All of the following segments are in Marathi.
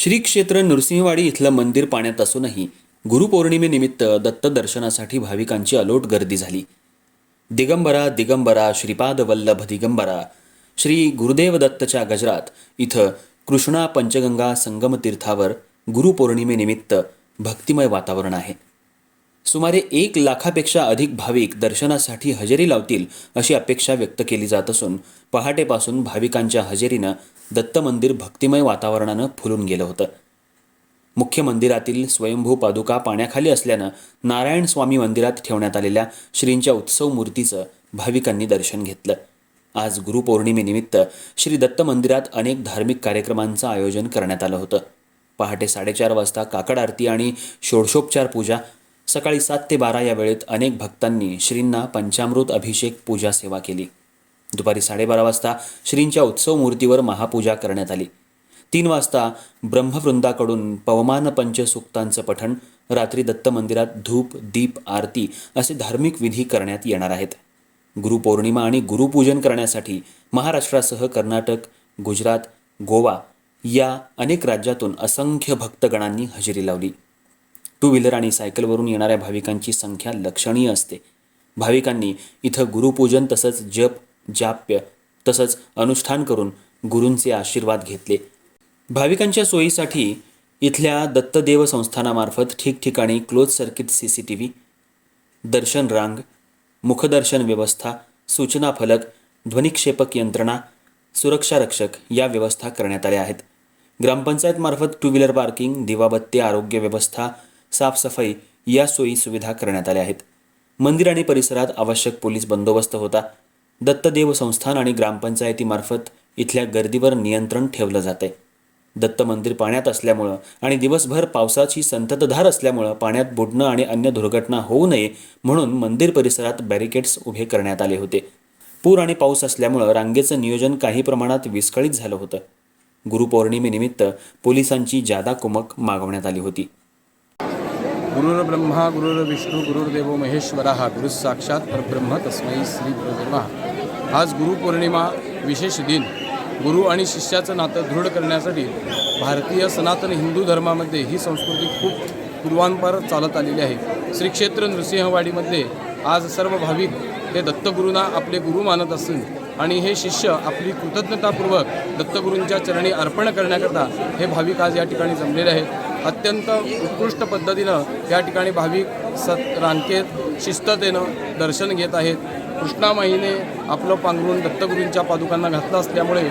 श्री क्षेत्र नृसिंहवाडी इथलं मंदिर पाण्यात असूनही गुरुपौर्णिमेनिमित्त दत्त दर्शनासाठी भाविकांची अलोट गर्दी झाली. दिगंबरा दिगंबरा श्रीपाद वल्लभ दिगंबरा श्री गुरुदेव दत्तच्या गजरात इथं कृष्णा पंचगंगा संगम तीर्थावर गुरुपौर्णिमेनिमित्त भक्तिमय वातावरण आहे. सुमारे एक लाखापेक्षा अधिक भाविक दर्शनासाठी हजेरी लावतील अशी अपेक्षा व्यक्त केली जात असून पहाटेपासून भाविकांच्या हजेरीनं दत्त मंदिर भक्तिमय वातावरणानं फुलून गेलं होतं. मुख्य मंदिरातील स्वयंभू पादुका पाण्याखाली असल्यानं नारायण स्वामी मंदिरात ठेवण्यात आलेल्या श्रींच्या उत्सव मूर्तीचं भाविकांनी दर्शन घेतलं. आज गुरुपौर्णिमेनिमित्त श्री दत्त मंदिरात अनेक धार्मिक कार्यक्रमांचं आयोजन करण्यात आलं होतं. पहाटे साडेचार वाजता काकड आरती आणि षोडशोपचार पूजा सकाळी सात ते बारा या वेळेत अनेक भक्तांनी श्रींना पंचामृत अभिषेक पूजा सेवा केली. दुपारी साडेबारा वाजता श्रींच्या उत्सव मूर्तीवर महापूजा करण्यात आली. तीन वाजता ब्रह्मवृंदाकडून पवमान पंचसूक्तांचं पठण रात्री दत्त मंदिरात धूप दीप आरती असे धार्मिक विधी करण्यात येणार आहेत. गुरुपौर्णिमा आणि गुरुपूजन करण्यासाठी महाराष्ट्रासह कर्नाटक गुजरात गोवा या अनेक राज्यातून असंख्य भक्तगणांनी हजेरी लावली. टू व्हीलर आणि सायकलवरून येणाऱ्या भाविकांची संख्या लक्षणीय असते. भाविकांनी इथं गुरुपूजन तसंच जप जाप्य तसंच अनुष्ठान करून गुरूंचे आशीर्वाद घेतले. भाविकांच्या सोयीसाठी इथल्या दत्तदेव संस्थानामार्फत ठिकठिकाणी close circuit C C T V दर्शन रांग मुखदर्शन व्यवस्था सूचना फलक ध्वनिक्षेपक यंत्रणा सुरक्षा रक्षक या व्यवस्था करण्यात आल्या आहेत. ग्रामपंचायतमार्फत टू व्हीलर पार्किंग दिवाबत्ती आरोग्य व्यवस्था साफसफाई या सोयी सुविधा करण्यात आल्या आहेत. मंदिर आणि परिसरात आवश्यक पोलीस बंदोबस्त होता. दत्तदेव संस्थान आणि ग्रामपंचायतीमार्फत इथल्या गर्दीवर नियंत्रण ठेवलं जाते दत्त मंदिर पाण्यात असल्यामुळं आणि दिवसभर पावसाची संततधार असल्यामुळं पाण्यात बुडणं आणि अन्य दुर्घटना होऊ नये म्हणून मंदिर परिसरात बॅरिकेड्स उभे करण्यात आले होते. पूर आणि पाऊस असल्यामुळं रांगेचं नियोजन काही प्रमाणात विस्कळीत झालं होतं. गुरुपौर्णिमेनिमित्त पोलिसांची जादा कुमक मागवण्यात आली होती. गुरुर्ब्रह्मा गुरुर्विष्णू गुरुर्देवो महेश्वरा हा गुरुसाक्षात परब्रह्म तस्मै श्री गुरुदेवा आज गुरुपौर्णिमा विशेष दिन. गुरु आणि शिष्याचं नातं दृढ करण्यासाठी भारतीय सनातन हिंदू धर्मामध्ये ही संस्कृती खूप पूर्वांपार चालत आलेली आहे. श्री क्षेत्र नृसिंहवाडीमध्ये आज सर्व भाविक हे दत्तगुरूंना आपले गुरु मानत असून आणि हे शिष्य आपली कृतज्ञतापूर्वक दत्तगुरूंच्या चरणी अर्पण करण्याकरता हे भाविक आज या ठिकाणी जमलेले आहेत. अत्यंत उत्कृष्ट पद्धतीनं या ठिकाणी भाविक सत रांकेत शिस्ततेनं दर्शन घेत आहेत. कृष्णामाईने आपलं पांघरून दत्तगुरूंच्या पादुकांना घातलं असल्यामुळे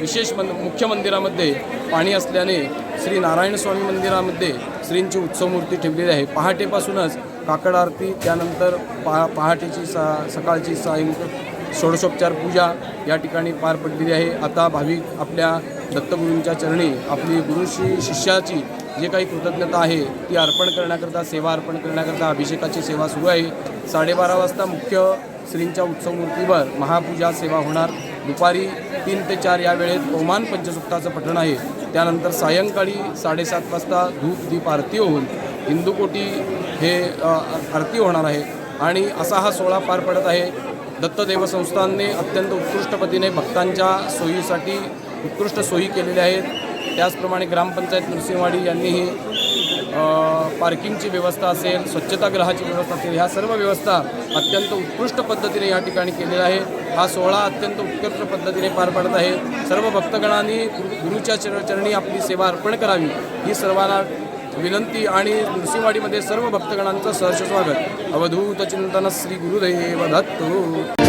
विशेष मन मुख्य मंदिरामध्ये पाणी असल्याने श्री नारायणस्वामी मंदिरामध्ये श्रींची उत्सवमूर्ती ठेवलेली आहे. पहाटेपासूनच काकड आरती त्यानंतर पहा पहाटेची सा सकाळची सायंक षोडशोपचार पूजा या ठिकाणी पार पडलेली आहे. आता भाविक आपल्या दत्तगुरूंच्या चरणी आपली गुरुशी शिष्याची जे काही कृतज्ञता आहे ती अर्पण करण्याकरता सेवा अर्पण करण्याकरता अभिषेकाची सेवा सुरू आहे. साडेबारा वाजता मुख्य श्रींच्या उत्सव मूर्तीवर महापूजा सेवा होणार. दुपारी तीन ते चार या वेळेत ओमान पंचसुक्ताचं पठण आहे. त्यानंतर सायंकाळी साडेसात वाजता धूप दीप आरती होऊन हिंदूकोटी हे आरती होणार आहे. आणि असा हा सोहळा पार पडत आहे. दत्तदेव संस्थानने अत्यंत उत्कृष्ट पद्धतीने भक्तांच्या सोयीसाठी उत्कृष्ट सोयी केलेल्या आहेत. त्याचप्रमाणे ग्रामपंचायत नृसिंहवाडी यांनीही पार्किंगची व्यवस्था असेल स्वच्छतागृहाची व्यवस्था असेल ह्या सर्व व्यवस्था अत्यंत उत्कृष्ट पद्धतीने या ठिकाणी केलेल्या आहे हा सोहळा अत्यंत उत्कृष्ट पद्धतीने पार पडत आहे. सर्व भक्तगणांनी गुरुच्या चरणी आपली सेवा अर्पण करावी. ही सर्वांना विनंती आणि नृसिंहवाडीमध्ये सर्व भक्तगणांचं सहर्ष स्वागत. अवधूत चिंतन श्री गुरुदेव दत्त.